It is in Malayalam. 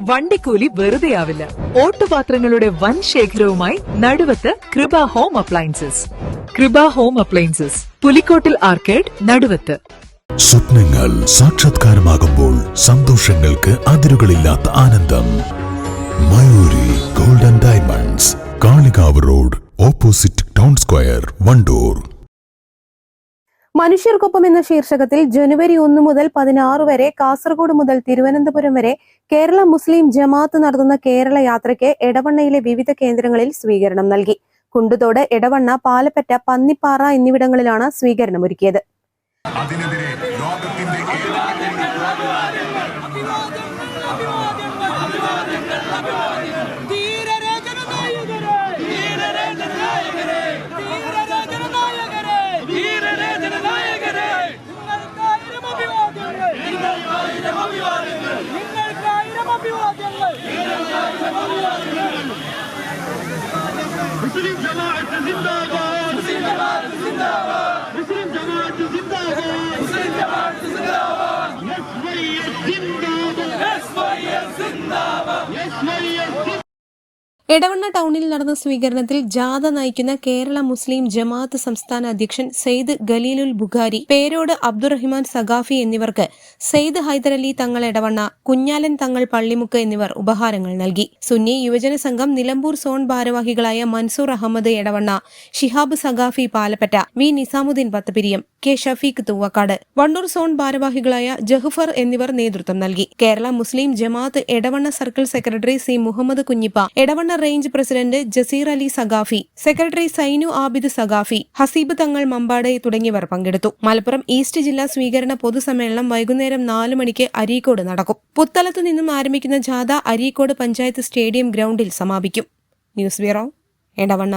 വണ്ടിക്കൂലി വെറുതെയാവില്ല. ഓട്ടുപാത്രങ്ങളുടെ വൻ ശേഖരവുമായി Naduvath Krupa home appliances. Krupa home appliances Pulikkottil arcade Naduvath. സ്വപ്നങ്ങൾ സാക്ഷാത്കാരമാകുമ്പോൾ സന്തോഷങ്ങൾക്ക് അതിരുകളില്ലാത്ത ആനന്ദം. Mayuri golden diamonds Kalikavu road opposite town square Wandoor. മനുഷ്യർക്കൊപ്പം എന്ന ശീർഷകത്തിൽ ജനുവരി ഒന്ന് മുതൽ പതിനാറ് വരെ കാസർഗോഡ് മുതൽ തിരുവനന്തപുരം വരെ കേരള മുസ്ലിം ജമാഅത്ത് നടത്തുന്ന കേരള യാത്രയ്ക്ക് എടവണ്ണയിലെ വിവിധ കേന്ദ്രങ്ങളിൽ സ്വീകരണം നൽകി. കുണ്ടുതോട് എടവണ്ണ പാലപ്പറ്റ പന്നിപ്പാറ എന്നിവിടങ്ങളിലാണ് സ്വീകരണം ഒരുക്കിയത് അതിനെതിരെ അഭിവാദ്യങ്ങൾ മുസ്ലിം ജമാഅത്ത് സിന്ദാബാദ് മുസ്ലിം ജമാഅത്ത് സിന്ദാബാദ് മുസ്ലിം ജമാഅത്ത് സിന്ദാബാദ് മുസ്ലിം ജമാഅത്ത് സിന്ദാബാദ് എസ്വൈഎസ് സിന്ദാബാദ് എസ്വൈഎസ് എടവണ്ണ ടൗണിൽ നടന്ന സ്വീകരണത്തിൽ ജാഥ നയിക്കുന്ന കേരള മുസ്ലിം ജമാഅത്ത് സംസ്ഥാന അധ്യക്ഷൻ സെയ്ദ് ഖലീലുൽ ബുഖാരി പേരോട് അബ്ദുറഹിമാൻ സഖാഫി എന്നിവർക്ക് സെയ്ദ് ഹൈദരലി തങ്ങൾ എടവണ്ണ കുഞ്ഞാലൻ തങ്ങൾ പള്ളിമുക്ക് എന്നിവർ ഉപഹാരങ്ങൾ നൽകി. സുന്നി യുവജന സംഘം നിലമ്പൂർ സോൺ ഭാരവാഹികളായ Mansoor Ahmed Edavanna Shihab Saqafi Palappetta V Nizamuddin Pathapiriyam K Shafeeq Thoovakkad. Wandoor zone ഭാരവാഹികളായ ജഹഫർ എന്നിവർ നേതൃത്വം നൽകി. Kerala Muslim Jamaat Edavanna circle secretary C Muhammad Kunhippa Edavanna range president Jaseer Ali Saqafi secretary Sainu Abid Saqafi Haseeb Thangal Mambad തുടങ്ങിയവർ പങ്കെടുത്തു. മലപ്പുറം ഈസ്റ്റ് ജില്ലാ സ്വീകരണ പൊതുസമ്മേളനം വൈകുന്നേരം നാല് മണിക്ക് അരീക്കോട് നടക്കും. പുത്തലത്തു നിന്നും ആരംഭിക്കുന്ന ജാഥ അരീക്കോട് പഞ്ചായത്ത് സ്റ്റേഡിയം ഗ്രൗണ്ടിൽ സമാപിക്കും. News bureau Edavanna.